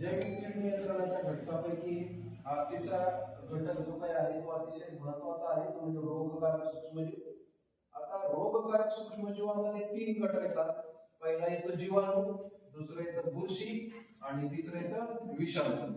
जैविक कीड नियंत्रणाच्या घटकापैकी हा तिसरा घटक जो काही आहे तो अतिशय महत्त्वाचा आहे तो म्हणजे रोगकारक सूक्ष्मजीव आता रोगकारक सूक्ष्मजीवांमध्ये तीन घटक येतात. पहिला येतो जीवाणू दुसरं येतं बुरशी आणि तिसरं येतं विषाणू.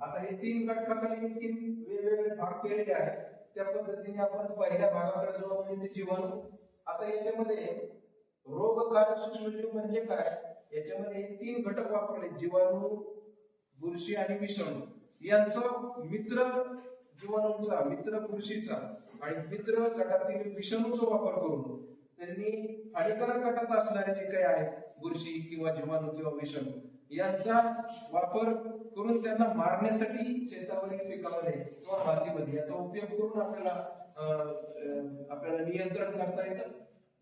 आता हे तीन घटकाखाली मी तीन वेगवेगळे भाग केलेले आहेत. त्या पद्धतीने आपण पहिल्या भागाकडे जाऊ म्हणजे जीवाणू. आता याच्यामध्ये रोगकारक सूक्ष्मजीव म्हणजे काय? याच्यामध्ये तीन घटक वापरले. जीवाणू बुरशी आणि विषाणू यांचा मित्र जीवाणूंचा मित्र बुरशीचा आणि मित्र गटातील विषाणूचा वापर करून त्यांनी हानिकारक गटात असणारे जे काही आहेत बुरशी किंवा जीवाणू किंवा विषाणू यांचा वापर करून त्यांना मारण्यासाठी शेतावरील पिकामध्ये किंवा मातीमध्ये याचा उपयोग करून आपल्याला आपल्याला नियंत्रण करता येतं.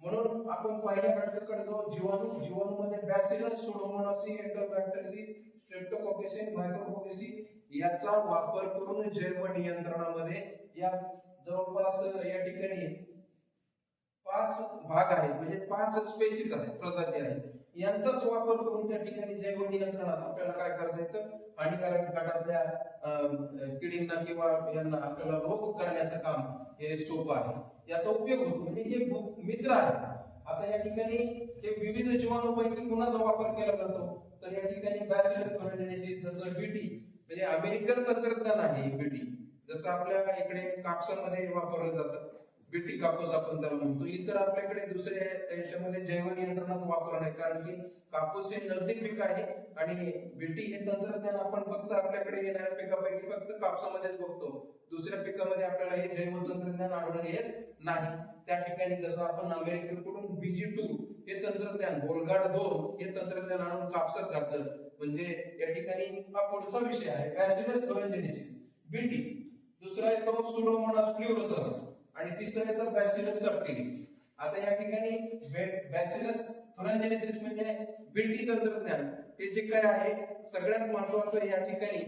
म्हणून आपण पहिल्या घटकाकडे जाऊ जीवाणू जीवाणूमध्ये बॅसिलस सुडोमोनासी एंटरबॅक्टरसी स्ट्रेप्टोकोकेसी मायक्रोकोकेसी याचा वापर करून जैव नियंत्रणामध्ये या जवळपास या ठिकाणी पाच भाग आहेत. म्हणजे पाच स्पेसिस आहेत प्रजाती आहेत. यांचाच वापर करून त्या ठिकाणी जैव नियंत्रणात आपल्याला काय करता येतं? हानिकारक गटातल्या किडींना किंवा यांना आपल्याला रोग करण्याचं काम हे सोपं आहे. याचा उपयोग होतो. म्हणजे हे मित्र आहे आता या ठिकाणी हे विविध जीवाणूपैकी कुणाचा वापर केला जातो? तर या ठिकाणी बॅचलर्स थोरेनेसिस जसं बीटी म्हणजे अमेरिकन तंत्रज्ञान आहे बीटी जसं आपल्या इकडे कापसामध्ये वापरलं जातं. बीटी कापूस आपण त्याला म्हणतो. इतर आपल्याकडे दुसऱ्या याच्यामध्ये जैव नियंत्रणात वापर नाही कारण की कापूस हे नगदी पीक आहे आणि बीटी हे तंत्रज्ञान आपण फक्त आपल्याकडे येणाऱ्या पिकापैकी फक्त कापसामध्येच बघतो. दुसऱ्या पिकामध्ये आपल्याला हे जैव तंत्रज्ञान आढळून येत नाही. त्या ठिकाणी जसं आपण अमेरिकेकडून बीजी टू हे तंत्रज्ञान गोलगाड दोन हे तंत्रज्ञान आणून कापसात घातलं. म्हणजे या ठिकाणी हा पुढचा विषय आहे बॅसिलस थोरेंजेनेसिस बीटी दुसरा येतो सुडोमोनास फ्ल्युरोसन्स आणि तिसरा येतो बॅसिलस सबटिलिस आता या ठिकाणी बॅसिलस थोरेंजेनेसिस म्हणजे बीटी तंत्रज्ञान. हे जे काय आहे सगळ्यात महत्वाचं या ठिकाणी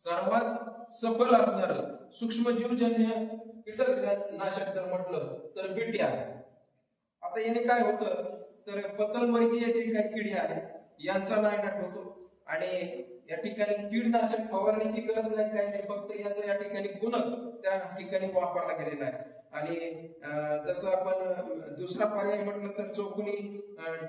सर्वात सफल असणार सूक्ष्मजीवजन्य कीटक नाशक जर म्हटलं तर बीटी आहे. आता याने काय होतं? तर पतंगवर्गीय जे काही किडी आहे यांचा नायनाट होतो. आणि या ठिकाणी कीडनाशक फवारणीची गरज नाही काय नाही. फक्त याचा या ठिकाणी गुणक त्या ठिकाणी वापरला गेलेला आहे. आणि जसं आपण दुसरा पर्याय म्हटलं तर चौकुनी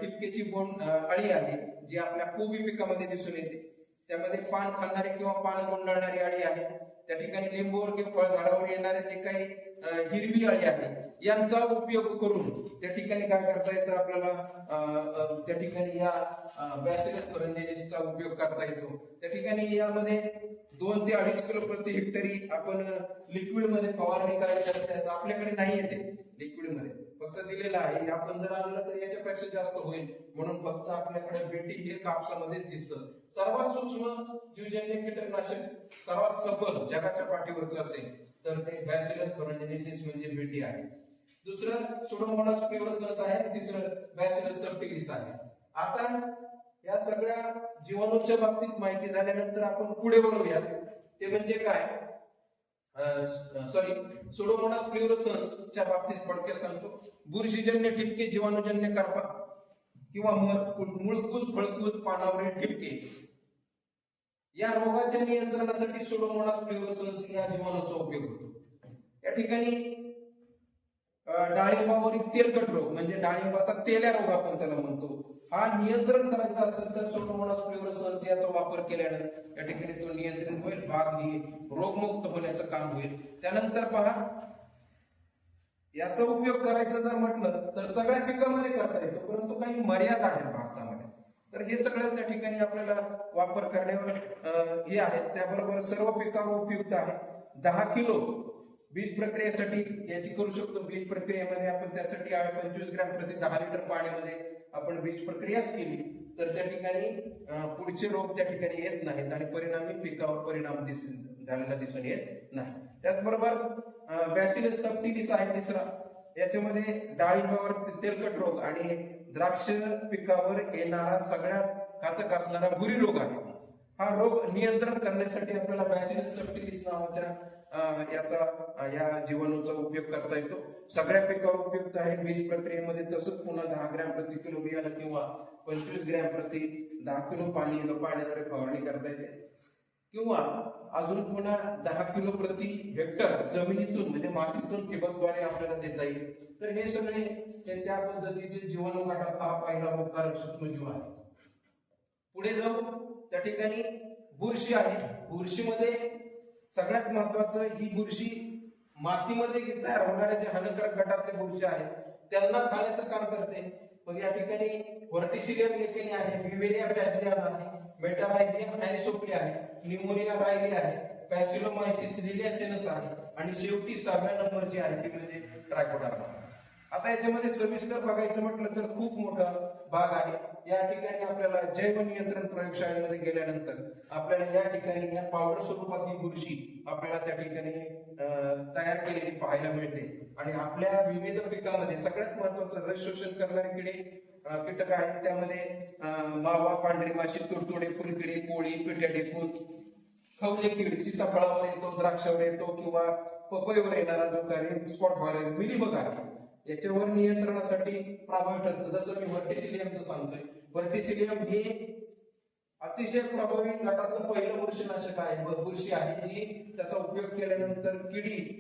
टिपकेची बोंड अळी आहे जी आपल्या कोबी पिकामध्ये दिसून येते. त्यामध्ये पान खाणारी किंवा पान गुंडाळणारी अळी आहे. त्या ठिकाणी लिंबूवर किंवा फळ झाडावर येणारे जे काही हिरवी अळी आहे. यांचा उपयोग करून त्या ठिकाणी काय करता येतं आपल्याला? त्या ठिकाणी या बॅसिलस उपयोग करता येतो. त्या ठिकाणी यामध्ये दोन ते अडीच किलो प्रति हेक्टरी आपण लिक्विडमध्ये फवारणी करायची असते असं आपल्याकडे नाही येते लिक्विडमध्ये. फक्त दिलेलं आहे. आपण जर आणलं तर याच्यापेक्षा जास्त होईल. म्हणून फक्त आपल्याकडे बेटी हे कापसामध्ये दिसतं. सर्वात सूक्ष्म जीवजन्य कीटकनाशक सर्वात सफल जगाच्या पाठीवरचं असेल. तर ते बॅसिलस फॉरेंजेनिसिस म्हणजे बीटी आहे. दुसरं सुडोमोनास प्युरोसस आहे तिसरं बॅसिलस सबटिलिस आहे. आता या सगळ्या जीवाणूच्या बाबतीत माहिती झाल्यानंतर आपण पुढे वळूया. ते म्हणजे काय? सॉरी सुडोमोनास प्युरोसन्स च्या बाबतीत थोडक्यात सांगतो. बुरशीजन्य ठिपके जीवाणूजन्य करपा किंवा मर मुळकूस फळकूस पानावरील ठिपके. या रोगाच्या नियंत्रणासाठी सुडोमोनास प्युरोसन्स या जीवाणूचा उपयोग होतो. या ठिकाणी डाळिंबावरील तेलकट रोग म्हणजे डाळिंबाचा तेल्या रोग आपण त्याला म्हणतो. हा नियंत्रण करायचा असेल तर सोटोमोनास फ्लोरोसन्स याचा वापर केल्याने या ठिकाणी तो नियंत्रण होईल भाग ही रोगमुक्त होण्याचं काम होईल. त्यानंतर पहा याचा उपयोग करायचा जर म्हटलं तर सगळ्या पिकामध्ये करता येतो परंतु काही मर्यादा आहेत भारतामध्ये. तर हे सगळं त्या ठिकाणी आपल्याला वापर करण्यावर हे आहेत त्याबरोबर सर्व पिकावर उपयुक्त आहे. दहा किलो बीज प्रक्रियेसाठी याची करू शकतो. बीज प्रक्रियेमध्ये आपण त्यासाठी पंचवीस ग्रॅम प्रति दहा लिटर पाण्यामध्ये आपण बीज प्रक्रियाच केली तर त्या ठिकाणी पुढचे रोग त्या ठिकाणी येत नाहीत आणि परिणामी पिकावर परिणाम दिसून झालेला दिसून येत नाही. त्याचबरोबर बॅसिलस सबटिलिस आहे तिसरा. याच्यामध्ये डाळिंबावर तेलकट रोग आणि द्राक्ष पिकावर येणारा सगळ्यात घातक असणारा बुरी रोग आहे. हा रोग नियंत्रण करण्यासाठी आपल्याला बॅसिलस सप्टिलिस नावाच्या याचा या जीवाणूचा उपयोग करता येतो. सगळ्या पिकावर उपयुक्त आहे. बीज प्रक्रियेमध्ये तसंच पुन्हा दहा ग्रॅम प्रति किलो बियाणं किंवा पंचवीस ग्रॅम प्रति दहा किलो पाणी पाण्याद्वारे फवारणी करता येते. किंवा अजून पुन्हा दहा किलो प्रति हेक्टर जमिनीतून म्हणजे मातीतून ठिबकद्वारे आपल्याला देता येईल. तर हे सगळे त्यांच्या त्या पद्धतीचे जीवाणू हा पहिला उपकारक सूक्ष्मजीव आहे. पुढे जाऊ. त्या ठिकाणी बुरशी आहे. बुरशीमध्ये सगळ्यात महत्वाचं ही बुरशी मातीमध्ये तयार होणारे जे हानिकारक गटातले बुरशी आहेत त्यांना खाण्याचं काम करते. मग या ठिकाणी व्हर्टिसिलियम लेकेनी आहे विवेरिया पॅसिलियम आहे मेटारायझियम अॅनिसोप्ली आहे निमोनिया रायली आहे पॅसिलोमायसिस रिलियासेनस आहे आणि शेवटी सहाव्या नंबरची आहे तिकडे म्हणजे ट्रायकोडार्मा आता याच्यामध्ये सविस्तर बघायचं म्हटलं तर खूप मोठा भाग आहे. या ठिकाणी आपल्याला जैव नियंत्रण प्रयोगशाळेमध्ये गेल्यानंतर आपल्याला या ठिकाणी या पावडर स्वरूपात ही बुरशी आपल्याला त्या ठिकाणी अं, तयार केलेली पाहायला मिळते. आणि आपल्या विविध पिकामध्ये सगळ्यात महत्वाचं रस शोषण करणारे किडे कीटक आहेत. त्यामध्ये मावा पांढरी माशी तुडतुडे फुलकिडी पोळी पिट्याडे फुल खवले कीड सीताफळावर येतो द्राक्षावर येतो किंवा पपईवर येणारा जो काही स्पॉट व्हायला मिलीबग आहे याच्यावर नियंत्रणासाठी प्रभावी ठरतं. जसं मी व्हर्टिसिलियमचं सांगतोय. व्हर्टिसिलियम हे अतिशय प्रभावी गटातलं पहिलं बुरशीनाशक आहे. बुरशी आहे जी त्याचा उपयोग केल्यानंतर किडी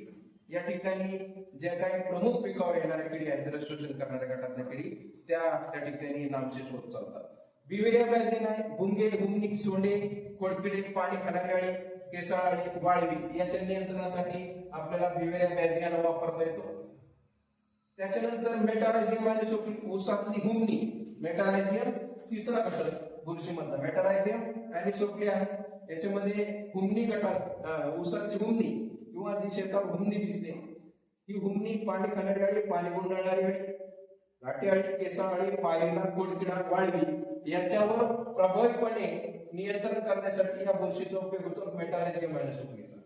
या ठिकाणी ज्या काही प्रमुख पिकावर येणाऱ्या किडी आहेत त्याला शोषण करणाऱ्या गटातल्या किडी त्या त्या ठिकाणी नामशेष होत चालतात. बिवेरिया बॅझिन आहे भुंगे भुंगनिक सोंडे खोडकिडे पाणी खाणारी अळी केसाळ वाळवी याच्या नियंत्रणासाठी आपल्याला बिवेरिया बॅझियाला वापरता येतो. त्याच्यानंतर मेटारायझियम आणि सोपी ऊसातली हुमणी मेटारायझियम तिसरा घटक बुरशीमधला. मेटारायझियम आणि सोपली आहे याच्यामध्ये हुमणी गटात ऊसातली हुमणी किंवा जी शेतात हुमणी दिसते. ही हुमणी पाणी खाणारी अळी पाणी गुंडाळणारी अळी घाटी अळी केसाळ अळी पायला कोडकिडा वाळवी याच्यावर प्रभावीपणे नियंत्रण करण्यासाठी या बुरशीचा उपयोग होतो मेटारायझियम आणि सोपलीचा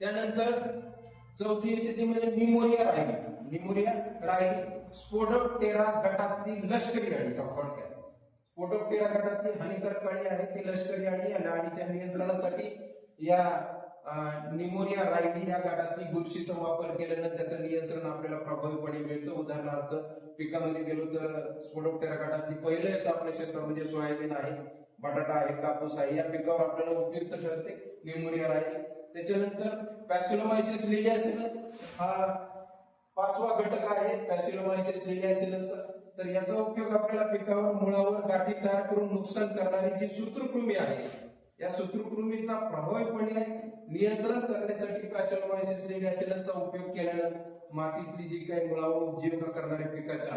त्यानंतर चौथी येते ती म्हणजे निमोनिया राहिली निमोनिया राहिली. स्पोडोप्टेरा गटातली लष्करी अळी थोडक्यात स्पोडोप्टेरा गटातली हानिकारक अळी आहे ती लष्करी अळी या अळीच्या नियंत्रणासाठी या निमोरिया निमोनिया या गटातली बुरशीचा वापर केल्यानं त्याचं नियंत्रण आपल्याला प्रभावीपणे मिळतं. उदाहरणार्थ पिकामध्ये गेलो तर स्पोडोप्टेरा गटातली पहिलं येतं आपल्या क्षेत्रात म्हणजे सोयाबीन आहे बटाटा आहे कापूस आहे. या पिकावर आपल्याला उपयुक्त ठरते निमोनिया राहिली. त्याच्यानंतर पॅसिलोमायसिस असेलच हा पाचवा घटक आहे पॅसिलोमायसिस लिलियासिनस तर याचा उपयोग आपल्याला पिकावर मुळावर गाठी तयार करून नुकसान करणारी जी सूत्रकृमी आहे. या सूत्रकृमीचा प्रभावीपणे नियंत्रण करण्यासाठी पॅसिलोमायसिस लिलियासिनसचा उपयोग केल्यानं मातीतली जी काही मुळावर उपजीविका करणाऱ्या पिकाच्या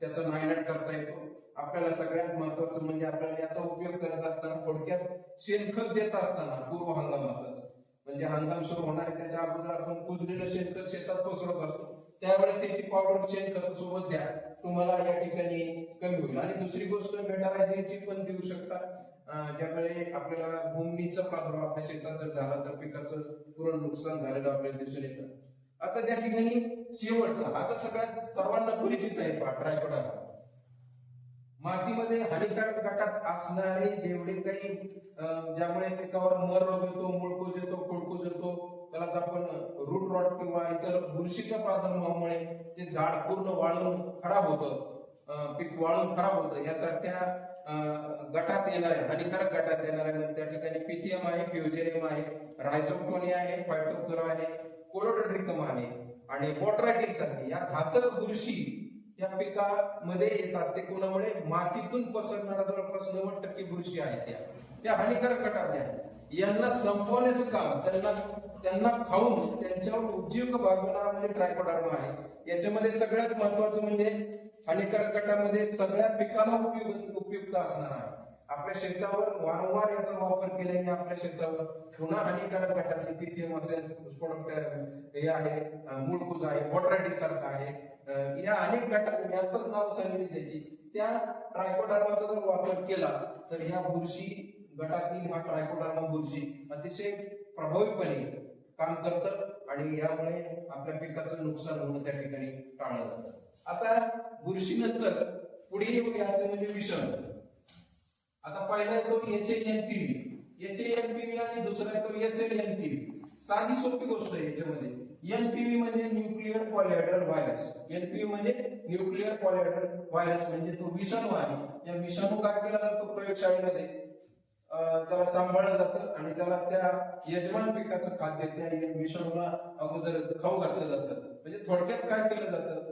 त्याचा नायनाट करता येतो. आपल्याला सगळ्यात महत्वाचं म्हणजे आपल्याला याचा उपयोग करत असताना थोडक्यात शेणखत देत असताना पूर्व हंगामातच. म्हणजे हंगाम सुरू होणार आहे त्याच्या अगोदर आपण कुजलेलं शेणखत शेतात पसरत असतो. त्यावेळेस त्याची पावडर शेणखत सोबत द्या. तुम्हाला या ठिकाणी कमी होईल. आणि दुसरी गोष्ट मेटारायझिंगची पण देऊ शकता. ज्यामुळे आपल्याला भूमीचा प्रादुर्भाव आपल्या शेतात जर झाला तर पिकाचं पूर्ण नुकसान झालेलं आपल्याला दिसून येतं. आता त्या ठिकाणी शेवटचा आता सगळ्यात सर्वांना परिचित आहे पा ट्रायकोडा मातीमध्ये हानिकारक गटात असणारे जेवढे काही ज्यामुळे पिकावर मर रोग येतो मुळकोज येतो खोडकोज येतो त्यालाच आपण रूट रॉट किंवा इतर बुरशीच्या प्रादुर्भावामुळे ते झाड पूर्ण वाळून खराब होतं पीक वाळून खराब होतं यासारख्या गटात येणाऱ्या हानिकारक गटात येणाऱ्या त्या ठिकाणी पीथीएम आहे फ्युजेरियम आहे रायझोक्टोनिया आहे फायटोप्तरा आहे कोलोडेड्रिकम आहे आणि बोट्रायटिस आहे. या घातक बुरशी त्या पिकामध्ये येतात. ते कोणामुळे? मातीतून पसरणारा जवळपास नव्वद टक्के बुरशी आहेत त्या. त्या हानिकारक गटातल्या आहेत. यांना संपवण्याचं काम. त्यांना त्यांना खाऊन त्यांच्यावर उपजीवक भागवणारा म्हणजे ट्रायकोडार्मा आहे. याच्यामध्ये सगळ्यात महत्वाचं म्हणजे हानिकारक गटामध्ये सगळ्या पिकाला उपयुक्त उपयुक्त असणार आहे. आपल्या शेतावर वारंवार याचा वापर केल्याने आपल्या शेतावर पुन्हा हानिकारक गटातली पिथियम असेल स्पोडोप्टेरा हे आहे अं, आहे बोट्रायटिस सारखा आहे. या अनेक गटात यातच नाव सांगितली त्याची. त्या ट्रायकोडार्माचा जर वापर केला तर ह्या बुरशी गटातील हा ट्रायकोडर्मा बुरशी अतिशय प्रभावीपणे काम करतं आणि यामुळे आपल्या पिकाचं नुकसान होणं त्या ठिकाणी टाळलं जातं. आता बुरशीनंतर पुढे येऊया ते म्हणजे विषण आता पहिला येतो H N P H N P आणि दुसरा येतो एस एल एन पी साधी सोपी गोष्ट आहे याच्यामध्ये. एनपीव्ही म्हणजे न्यूक्लिअर पॉलिहायड्रल व्हायरस एनपीव्ही म्हणजे न्यूक्लिअर पॉलिहायड्रल व्हायरस म्हणजे तो विषाणू आहे. या विषाणू काय केला जातो प्रयोगशाळेमध्ये? त्याला सांभाळलं जातं आणि त्याला त्या यजमान पिकाचं खाद्य त्या विषाणूला अगोदर खाऊ घातलं जातं. म्हणजे थोडक्यात काय केलं जातं?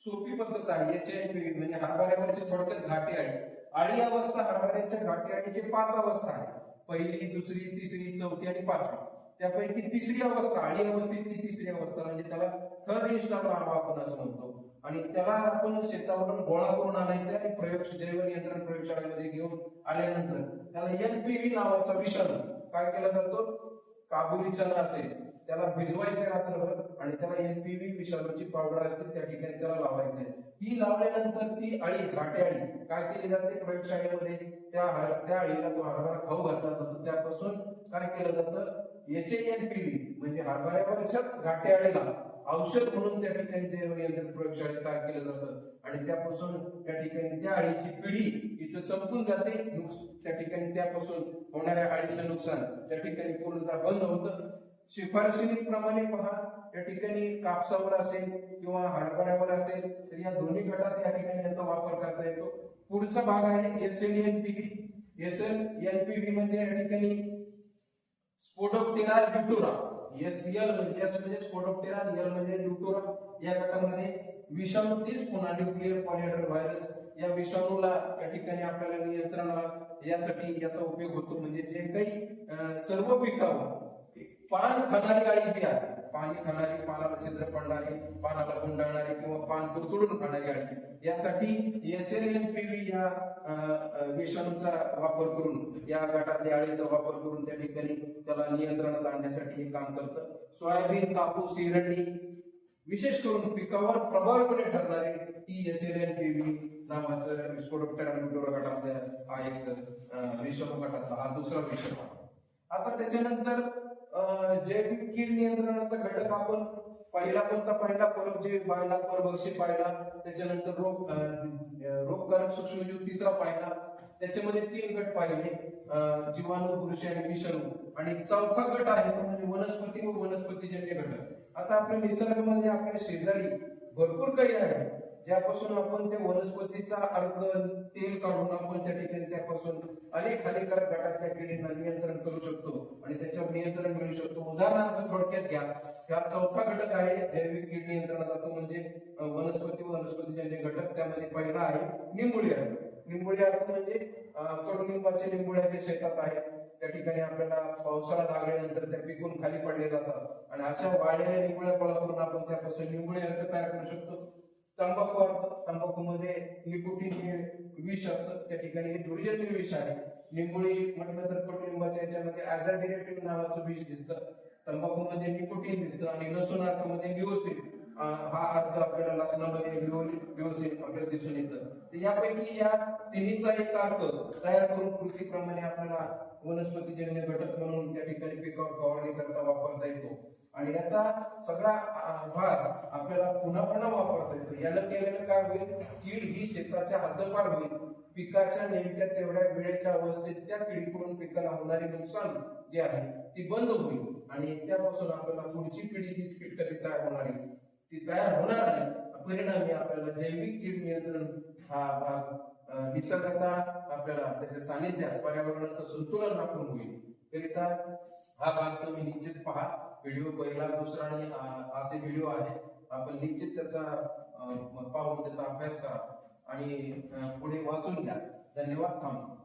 सोपी पद्धत आहे एच आय पी म्हणजे हरभऱ्यावरची थोडक्यात घाटी अळी अळी अवस्था हरभऱ्याच्या घाटी आळीची पाच अवस्था आहे. पहिली दुसरी तिसरी चौथी आणि पाचवी. त्यापैकी तिसरी अवस्था आळी अवस्थेतली तिसरी अवस्था म्हणजे त्याला थर्ड इंस्टॉल मारवा आपण असं म्हणतो. आणि त्याला आपण शेतावरून गोळा करून आणायचं आणि प्रयोग जैव नियंत्रण प्रयोगशाळेमध्ये घेऊन आल्यानंतर त्याला एनपीव्ही नावाचा विषाणू काय केला जातो? काबुली चना असेल. त्याला भिजवायचे रात्रभर आणि त्याला एनपीव्ही विषाणूची पावडर असते त्या ठिकाणी त्याला लावायचे ही लावल्यानंतर ती अळी घाटे अळी काय केली जाते प्रयोगशाळेमध्ये? त्या त्या अळीला तो हरभरा खाऊ घातला जातो. त्यापासून काय केलं जातं? याचे एनपीव्ही म्हणजे हरभऱ्यावरच्याच घाटे अळीला औषध म्हणून त्या ठिकाणी ते नियंत्रण प्रयोगशाळेत तयार केलं जातं. आणि त्यापासून त्या ठिकाणी त्या अळीची पिढी इथं संपून जाते. नुक- त्या ठिकाणी त्यापासून होणाऱ्या अळीचं नुकसान त्या ठिकाणी पूर्णतः बंद होतं. शिफारशीप्रमाणे पहा. या ठिकाणी कापसावर असेल किंवा हरभऱ्यावर असेल तर या दोन्ही गटात या ठिकाणी याचा वापर करता येतो. पुढचा भाग आहे S L N P V S L N P V म्हणजे या ठिकाणी स्पोडोप्टेरा ल्युटोरा एस एल म्हणजे एस म्हणजे स्पोडोप्टेरा एल म्हणजे ड्युटोरा या गटामध्ये विषाणूतीच पुन्हा न्यूक्लिअर पॉलिहायड्रल व्हायरस या विषाणूला या ठिकाणी आपल्याला नियंत्रणाला यासाठी याचा उपयोग होतो. म्हणजे जे काही सर्व पिकावर पान खाणारी गाडी जी आहे पाणी खाणारी पानाला छिद्र पडणारी पानाला गुंडाळणारी किंवा पान कुरतुडून खाणारी अळी यासाठी S L N P V या विषाणूचा वापर करून या गटातल्या अळीचा वापर करून त्या ठिकाणी त्याला नियंत्रणात आणण्यासाठी हे काम करतं. सोयाबीन कापूस हिरंडी विशेष करून पिकावर प्रभावीपणे ठरणारी ही S L N P V नावाचं विस्फोटक न्यूक्लिओरा गटातल्या हा एक विषाणू गटाचा हा दुसरा विषाणू आता त्याच्यानंतर जैविक कीड नियंत्रणाचा घटक आपण पहिला कोणता पाहिला? परजीवी पाहिला परभक्षी पाहिला त्याच्यानंतर रोग रोगकारक सूक्ष्मजीव तिसरा पाहिला. त्याच्यामध्ये तीन गट पाहिले. जीवाणू पुरुष आणि विषाणू. आणि चौथा गट आहे तो म्हणजे वनस्पती व वनस्पतीजन्य घटक. आता आपल्या निसर्गामध्ये आपल्या शेजारी भरपूर काही आहे. ज्यापासून आपण त्या वनस्पतीचा अर्क तेल काढून आपण त्या ठिकाणी त्यापासून अनेक हानिकारक गटातल्या किडींना नियंत्रण करू शकतो आणि त्याच्यावर नियंत्रण मिळू शकतो. उदाहरणार्थ थोडक्यात घ्या. हा चौथा घटक आहे जैविक कीड नियंत्रणाचा. तो म्हणजे वनस्पती वनस्पतीचे जे घटक त्यामध्ये पहिला आहे निंबोळी अर्क. निंबोळी अर्क म्हणजे कडुलिंबाचे निंबोळ्या जे शेतात आहेत त्या ठिकाणी आपल्याला पावसाळा लागल्यानंतर त्या पिकून खाली पडले जातात. आणि अशा वाढलेल्या निंबोळ्या गोळा करून आपण त्यापासून निंबोळी अर्क तयार करू शकतो. तंबाखू तंबाखू तंबाखूमध्ये निकोटीन हे विष असतं. त्या ठिकाणी हे दुर्जन्य विष आहे. निंबोळी म्हटलं तर कडुलिंबाच्या याच्यामध्ये ॲझाडिरेटिव्ह नावाचं विष दिसतं. तंबाखूमध्ये निकोटीन दिसतं आणि लसूण अर्कामध्ये लिओसिन हा अर्थ आपल्याला लसणामध्ये लिओसिन आपल्याला दिसून येतं. तर यापैकी या तिन्हीचा एक अर्थ तयार करून कृतीप्रमाणे आपल्याला वनस्पतीजन्य घटक म्हणून त्या ठिकाणी पिकावर फवारणी करता वापरता येतो. आणि याचा सगळा भाग आपल्याला पुन्हा पुन्हा वापरता येतो. याला केल्यानं काय होईल? कीड ही शेताच्या हद्दपार होईल. पिकाच्या नेमक्या तेवढ्या वेळेच्या अवस्थेत त्या किडीकडून पिकाला होणारे नुकसान जे आहे ती बंद होईल. आणि त्यापासून आपल्याला पुढची पिढी जी कीटकरी तयार होणार आहे. ती तयार होणार नाही. परिणामी आपल्याला जैविक कीड नियंत्रण हा भाग निसर्गाचा निसर्गता आपल्याला त्याच्या सानिध्यात पर्यावरणाचं संतुलन राखून होईल. करिता हा भाग तुम्ही निश्चित पहा. व्हिडिओ पहिला दुसरा आणि असे व्हिडिओ आहे आपण निश्चित त्याचा पाहून त्याचा अभ्यास करा. आणि पुढे वाचून घ्या. धन्यवाद थांबतो